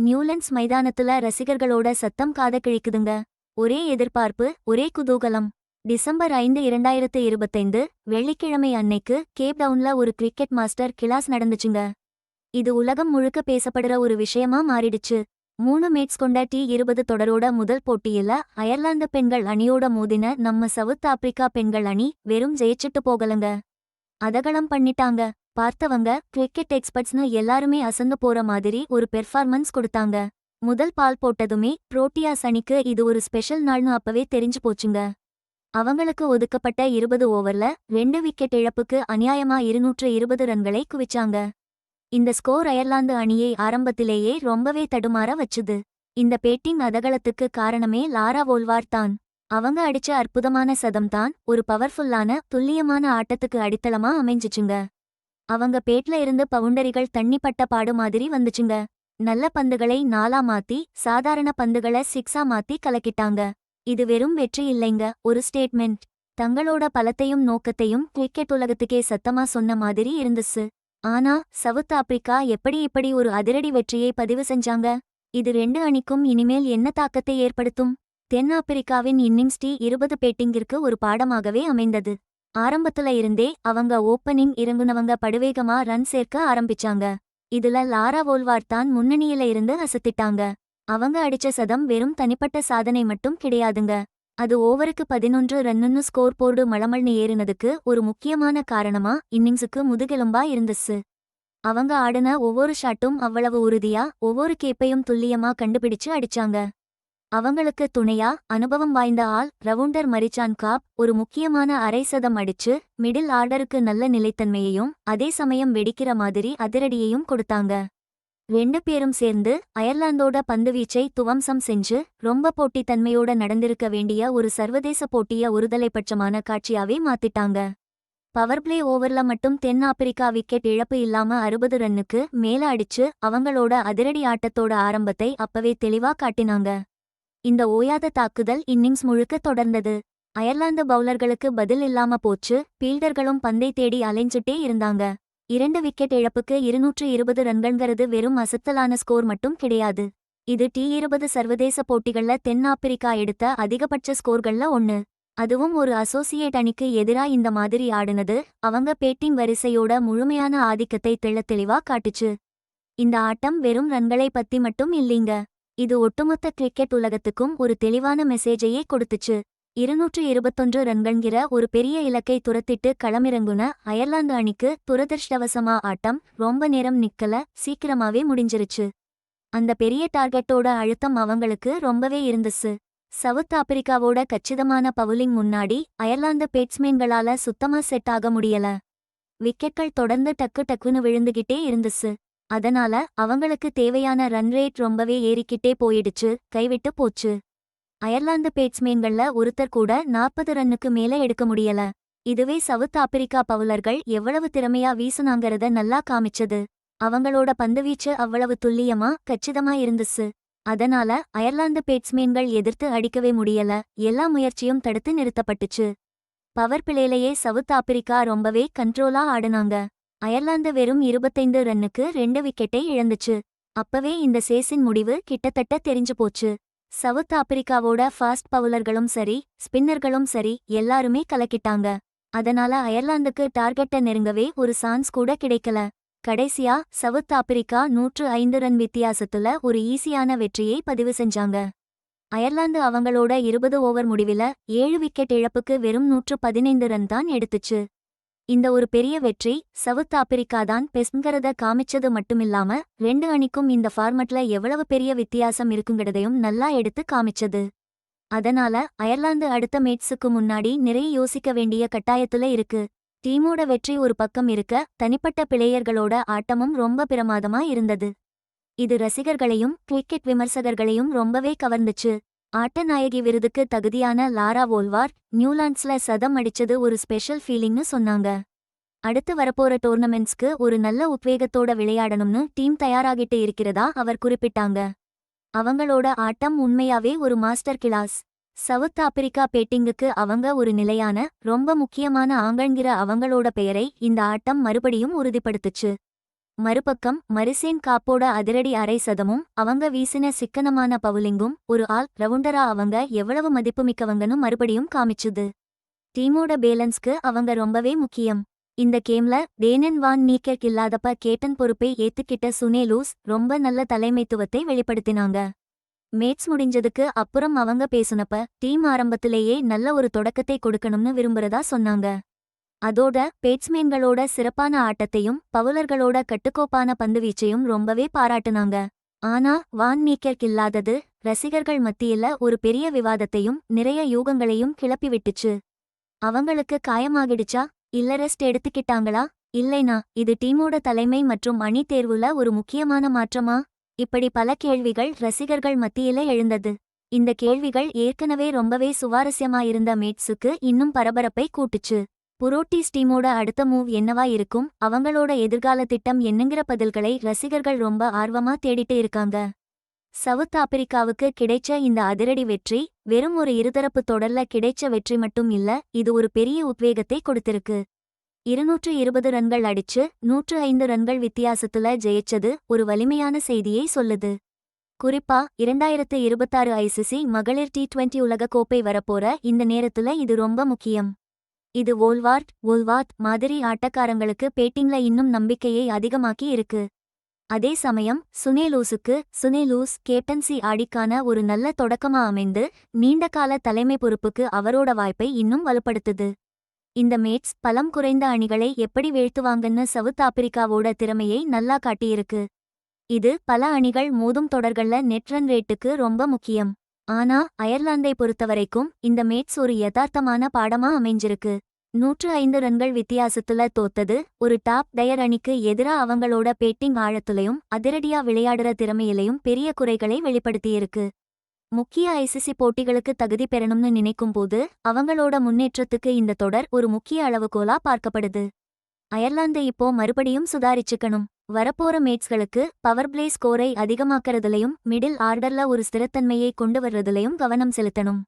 நியூலண்ட்ஸ் மைதானத்துல ரசிகர்களோட சத்தம் காத கிழிக்குதுங்க. ஒரே எதிர்பார்ப்பு ஒரே குதூகலம். டிசம்பர் ஐந்து இரண்டாயிரத்து இருபத்தைந்து வெள்ளிக்கிழமை அன்னைக்கு கேப் டவுன்ல ஒரு கிரிக்கெட் மாஸ்டர் கிளாஸ் நடந்துச்சுங்க. இது உலகம் முழுக்க பேசப்படுற ஒரு விஷயமா மாறிடுச்சு. மூணு மேட்ஸ் கொண்ட டி இருபது தொடரோட முதல் போட்டியில அயர்லாந்து பெண்கள் அணியோட மோதின நம்ம சவுத் ஆப்பிரிக்கா பெண்கள் அணி வெறும் ஜெயிச்சிட்டு போகலங்க. அதகளம் பண்ணிட்டாங்க. பார்த்தவங்க கிரிக்கெட் எக்ஸ்பர்ட்ஸ்னு எல்லாருமே அசந்து போற மாதிரி ஒரு பெர்ஃபார்மன்ஸ் கொடுத்தாங்க. முதல் பால் போட்டதுமே புரோட்டியாஸ் அணிக்கு இது ஒரு ஸ்பெஷல் நாள்னு அப்பவே தெரிஞ்சு போச்சுங்க. அவங்களுக்கு ஒதுக்கப்பட்ட இருபது ஓவர்ல ரெண்டு விக்கெட் இழப்புக்கு அநியாயமா இருநூற்று இருபது ரன்களை குவிச்சாங்க. இந்த ஸ்கோர் அயர்லாந்து அணியை ஆரம்பத்திலேயே ரொம்பவே தடுமாற வச்சுது. இந்த பேட்டிங் அதகலத்துக்கு காரணமே லாரா வோல்வார் தான். அவங்க அடிச்ச அற்புதமான சதம் தான் ஒரு பவர்ஃபுல்லான துல்லியமான ஆட்டத்துக்கு அடித்தளமா அமைஞ்சிச்சுங்க. அவங்க பேட்ல இருந்து பவுண்டரிகள் தண்ணிப்பட்ட பாடு மாதிரி வந்துச்சுங்க. நல்ல பந்துகளை நாலா மாத்தி சாதாரண பந்துகளை சிக்ஸா மாத்தி கலக்கிட்டாங்க. இது வெறும் வெற்றி இல்லைங்க ஒரு ஸ்டேட்மெண்ட் தங்களோட பலத்தையும் நோக்கத்தையும் கிரிக்கெட் உலகத்துக்கே சத்தமா சொன்ன மாதிரி இருந்துச்சு. ஆனா சவுத் ஆப்பிரிக்கா எப்படி இப்படி ஒரு அதிரடி வெற்றியை பதிவு செஞ்சாங்க? இது ரெண்டு அணிக்கும் இனிமேல் என்ன தாக்கத்தை ஏற்படுத்தும்? தென்னாப்பிரிக்காவின் இன்னிங்ஸ் டி இருபது பேட்டிங்கிற்கு ஒரு பாடமாகவே அமைந்தது. ஆரம்பத்துல இருந்தே அவங்க ஓப்பனிங் இறங்குனவங்க படுவேகமா ரன் சேர்க்க ஆரம்பிச்சாங்க. இதுல லாரா வோல்வார் தான் முன்னணியில இருந்து அசத்திட்டாங்க. அவங்க அடிச்ச சதம் வெறும் தனிப்பட்ட சாதனை மட்டும் கிடையாதுங்க. அது ஓவருக்கு பதினொன்று ரன்னுன்னு ஸ்கோர் போர்டு மளமள்னு ஏறினதுக்கு ஒரு முக்கியமான காரணமா இன்னிங்ஸுக்கு முதுகெலும்பா இருந்துச்சு. அவங்க ஆடின ஒவ்வொரு ஷாட்டும் அவ்வளவு உறுதியா ஒவ்வொரு கேப்பையும் துல்லியமா கண்டுபிடிச்சு அடிச்சாங்க. அவங்களுக்கு துணையா அனுபவம் வாய்ந்த ஆள் ரவுண்டர் மரிச்சான் காப் ஒரு முக்கியமான அரை சதம் அடிச்சு மிடில் ஆர்டருக்கு நல்ல நிலைத்தன்மையையும் அதே சமயம் வெடிக்கிற மாதிரி அதிரடியையும் கொடுத்தாங்க. ரெண்டு பேரும் சேர்ந்து அயர்லாந்தோட பந்துவீச்சை துவம்சம் செஞ்சு ரொம்ப போட்டித்தன்மையோட நடந்திருக்க வேண்டிய ஒரு சர்வதேச போட்டிய ஒருதலைப்பட்சமான காட்சியாவே மாத்திட்டாங்க. பவர் பிளே ஓவர்ல மட்டும் தென் ஆப்பிரிக்கா விக்கெட் இழப்பு இல்லாம அறுபது ரன்னுக்கு மேல அடிச்சு அவங்களோட அதிரடி ஆட்டத்தோட ஆரம்பத்தை அப்பவே தெளிவா காட்டினாங்க. இந்த ஓயாத தாக்குதல் இன்னிங்ஸ் முழுக்க தொடர்ந்தது. அயர்லாந்து பவுலர்களுக்கு பதில் இல்லாம போச்சு. பீல்டர்களும் பந்தை தேடி அலைஞ்சிட்டே இருந்தாங்க. இரண்டு விக்கெட் இழப்புக்கு இருநூற்று இருபது ரன்கள்ங்கிறது வெறும் அசத்தலான ஸ்கோர் மட்டும் கிடையாது. இது டி இருபது சர்வதேச போட்டிகள்ல தென்னாப்பிரிக்கா எடுத்த அதிகபட்ச ஸ்கோர்கள்ல ஒன்னு அதுவும் ஒரு அசோசியேட் அணிக்கு எதிரா இந்த மாதிரி ஆடுனது அவங்க பேட்டிங் வரிசையோட முழுமையான ஆதிக்கத்தை தெள்ளத் தெளிவா காட்டுச்சு. இந்த ஆட்டம் வெறும் ரன்களை பத்தி மட்டும் இல்லீங்க. இது ஒட்டுமொத்த கிரிக்கெட் உலகத்துக்கும் ஒரு தெளிவான மெசேஜையே கொடுத்துச்சு. இருநூற்று இருபத்தொன்று ரன்கள்கிற ஒரு பெரிய இலக்கை துரத்திட்டு களமிறங்குன அயர்லாந்து அணிக்கு துரதிர்ஷ்டவசமா ஆட்டம் ரொம்ப நேரம் நிக்கல சீக்கிரமாவே முடிஞ்சிருச்சு. அந்த பெரிய டார்கெட்டோட அழுத்தம் அவங்களுக்கு ரொம்பவே இருந்துச்சு. சவுத் ஆப்பிரிக்காவோட கச்சிதமான பவுலிங் முன்னாடி அயர்லாந்து பேட்ஸ்மேன்களால சுத்தமா செட் ஆக முடியல. விக்கெட்கள் தொடர்ந்து டக்கு டக்குன்னு விழுந்துகிட்டே இருந்துச்சு. அதனால அவங்களுக்கு தேவையான ரன் ரேட் ரொம்பவே ஏறிக்கிட்டே போயிடுச்சு கைவிட்டு போச்சு. அயர்லாந்து பேட்ஸ்மேன்கள்ல ஒருத்தர் கூட நாற்பது ரன்னுக்கு மேல எடுக்க முடியல. இதுவே சவுத் ஆப்பிரிக்கா பவுலர்கள் எவ்வளவு திறமையா வீசுனாங்கறத நல்லா காமிச்சது. அவங்களோட பந்துவீச்சு அவ்வளவு துல்லியமா கச்சிதமா இருந்துச்சு. அதனால அயர்லாந்து பேட்ஸ்மேன்கள் எதிர்த்து அடிக்கவே முடியல. எல்லா முயற்சியும் தடுத்து நிறுத்தப்பட்டுச்சு. பவர் பிளேலையே சவுத் ஆப்பிரிக்கா ரொம்பவே கண்ட்ரோலா ஆடுனாங்க. அயர்லாந்து வெறும் இருபத்தைந்து ரன்னுக்கு ரெண்டு விக்கெட்டை இழந்துச்சு. அப்பவே இந்த சேஸின் முடிவு கிட்டத்தட்ட தெரிஞ்சு போச்சு. சவுத் ஆப்பிரிக்காவோட ஃபாஸ்ட் பவுலர்களும் சரி ஸ்பின்னர்களும் சரி எல்லாருமே கலக்கிட்டாங்க. அதனால அயர்லாந்துக்கு டார்கெட்ட நெருங்கவே ஒரு சான்ஸ் கூட கிடைக்கல. கடைசியா சவுத் ஆப்பிரிக்கா நூற்று ஐந்து ரன் வித்தியாசத்துல ஒரு ஈஸியான வெற்றியை பதிவு செஞ்சாங்க. அயர்லாந்து அவங்களோட இருபது ஓவர் முடிவில ஏழு விக்கெட் இழப்புக்கு வெறும் நூற்று பதினைந்து ரன் தான் எடுத்துச்சு. இந்த ஒரு பெரிய வெற்றி சவுத் ஆப்பிரிக்கா தான் பெஸ்ட்ங்கிறத காமிச்சது மட்டுமில்லாம ரெண்டு அணிக்கும் இந்த ஃபார்மட்ல எவ்வளவு பெரிய வித்தியாசம் இருக்குங்கிறதையும் நல்லா எடுத்து காமிச்சது. அதனால அயர்லாந்து அடுத்த மேட்ஸுக்கு முன்னாடி நிறைய யோசிக்க வேண்டிய கட்டாயத்துல இருக்கு. டீமோட வெற்றி ஒரு பக்கம் இருக்க தனிப்பட்ட பிளேயர்களோட ஆட்டமும் ரொம்ப பிரமாதமா இருந்தது. இது ரசிகர்களையும் கிரிக்கெட் விமர்சகர்களையும் ரொம்பவே கவர்ந்துச்சு. ஆட்டநாயகி விருதுக்கு தகுதியான லாரா வோல்வார் நியூலாண்ட்ஸ்ல சதம் அடிச்சது ஒரு ஸ்பெஷல் ஃபீலிங்னு சொன்னாங்க. அடுத்து வரப்போற டோர்னமெண்ட்ஸ்க்கு ஒரு நல்ல உத்வேகத்தோட விளையாடணும்னு டீம் தயாராகிட்டு இருக்கிறதா அவர் குறிப்பிட்டாங்க. அவங்களோட ஆட்டம் உண்மையாவே ஒரு மாஸ்டர் கிளாஸ். சவுத் ஆப்பிரிக்கா பேட்டிங்குக்கு அவங்க ஒரு நிலையான ரொம்ப முக்கியமான ஆங்கள்ங்கிற அவங்களோட பெயரை இந்த ஆட்டம் மறுபடியும் உறுதிப்படுத்துச்சு. மறுபக்கம் மரிசேன் காப்போட அதிரடி அரை சதமும் அவங்க வீசின சிக்கனமான பவுலிங்கும் ஒரு ஆல் ரவுண்டரா அவங்க எவ்வளவு மதிப்புமிக்கவங்கன்னு மறுபடியும் காமிச்சுது. டீமோட பேலன்ஸ்க்கு அவங்க ரொம்பவே முக்கியம். இந்த கேம்ல டேனன் வான் நீக்கர்க் இல்லாதப்ப கேட்டன் பொறுப்பை ஏத்துக்கிட்ட சுனேலூஸ் ரொம்ப நல்ல தலைமைத்துவத்தை வெளிப்படுத்தினாங்க. மேட்ச் முடிஞ்சதுக்கு அப்புறம் அவங்க பேசுனப்ப டீம் ஆரம்பத்திலேயே நல்ல ஒரு தொடக்கத்தை கொடுக்கணும்னு விரும்புறதா சொன்னாங்க. அதோட பேட்ஸ்மேன்களோட சிறப்பான ஆட்டத்தையும் பவுலர்களோட கட்டுக்கோப்பான பந்துவீச்சையும் ரொம்பவே பாராட்டுனாங்க. ஆனா வான் நீக்கர்க் இல்லாதது ரசிகர்கள் மத்தியில ஒரு பெரிய விவாதத்தையும் நிறைய யூகங்களையும் கிளப்பி விட்டுச்சு. அவங்களுக்கு காயமாகிடுச்சா? இல்ல ரெஸ்ட் எடுத்துக்கிட்டாங்களா? இல்லைனா இது டீமோட தலைமை மற்றும் அணி தேர்வுல ஒரு முக்கியமான மாற்றமா? இப்படி பல கேள்விகள் ரசிகர்கள் மத்தியில எழுந்தது. இந்த கேள்விகள் ஏற்கனவே ரொம்பவே சுவாரஸ்யமாயிருந்த மேட்ஸுக்கு இன்னும் பரபரப்பை கூட்டுச்சு. புரோட்டீஸ் டீமோட அடுத்த மூவ் என்னவா இருக்கும்? அவங்களோட எதிர்கால திட்டம் என்னங்கிற பதில்களை ரசிகர்கள் ரொம்ப ஆர்வமா தேடிட்டு இருக்காங்க. சவுத் ஆப்பிரிக்காவுக்கு கிடைச்ச இந்த அதிரடி வெற்றி வெறும் ஒரு இருதரப்பு தொடர்ல கிடைச்ச வெற்றி மட்டும் இல்ல இது ஒரு பெரிய உத்வேகத்தை கொடுத்திருக்கு. இருநூற்று இருபது ரன்கள் அடிச்சு நூற்று ஐந்து ரன்கள் வித்தியாசத்துல ஜெயிச்சது ஒரு வலிமையான செய்தியை சொல்லுது. குறிப்பா இரண்டாயிரத்து இருபத்தாறு ஐசிசி மகளிர் டி டுவெண்டி உலகக்கோப்பை கோப்பை வரப்போற இந்த நேரத்துல இது ரொம்ப முக்கியம். இது வோல்வார்ட் வோல்வாத் மாதிரி ஆட்டக்காரங்களுக்கு பேட்டிங்ல இன்னும் நம்பிக்கையை அதிகமாக்கி இருக்கு. அதே சமயம் சுனேலூஸுக்கு சுனேலூஸ் கேப்டன்சி ஆடிக்கான ஒரு நல்ல தொடக்கமா அமைந்து நீண்டகால தலைமை பொறுப்புக்கு அவரோட வாய்ப்பை இன்னும் வலுப்படுத்துது. இந்த மேட்ஸ் பலம் குறைந்த அணிகளை எப்படி வீழ்த்துவாங்கன்னு சவுத் ஆப்பிரிக்காவோட திறமையை நல்லா காட்டியிருக்கு. இது பல அணிகள் மோதும் தொடர்கள்ல நெட் ரன் ரேட்டுக்கு ரொம்ப முக்கியம். ஆனா அயர்லாந்தை பொறுத்தவரைக்கும் இந்த மேட்ஸ் ஒரு யதார்த்தமான பாடமா அமைஞ்சிருக்கு. நூற்று ஐந்து ரன்கள் வித்தியாசத்துல தோத்தது ஒரு டாப் டயர் அணிக்கு எதிரா அவங்களோட பேட்டிங் ஆழத்துலையும் அதிரடியா விளையாடுற திறமையிலையும் பெரிய குறைகளை வெளிப்படுத்தியிருக்கு. முக்கிய ஐசிசி போட்டிகளுக்கு தகுதி பெறணும்னு நினைக்கும் போது அவங்களோட முன்னேற்றத்துக்கு இந்த தொடர் ஒரு முக்கிய அளவுகோலா பார்க்கப்படுது. அயர்லாந்து இப்போ மறுபடியும் சுதாரிச்சுக்கணும். வரப்போற மேட்ஸ்களுக்கு பவர் பிளே ஸ்கோரை அதிகமாக்குறதுலையும் மிடில் ஆர்டர்ல ஒரு ஸ்திரத்தன்மையை கொண்டு வர்றதுலயும் கவனம் செலுத்தணும்.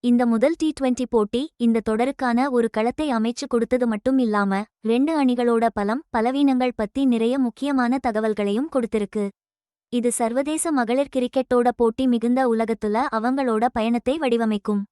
இந்த முதல் டி டுவெண்டி போட்டி இந்த தொடருக்கான ஒரு களத்தை அமைச்சு கொடுத்தது மட்டும் இல்லாம ரெண்டு அணிகளோட பலம் பலவீனங்கள் பத்தி நிறைய முக்கியமான தகவல்களையும் கொடுத்திருக்கு. இது சர்வதேச மகளிர் கிரிக்கெட்டோட போட்டி மிகுந்த உலகத்துல அவங்களோட பயணத்தை வடிவமைக்கும்.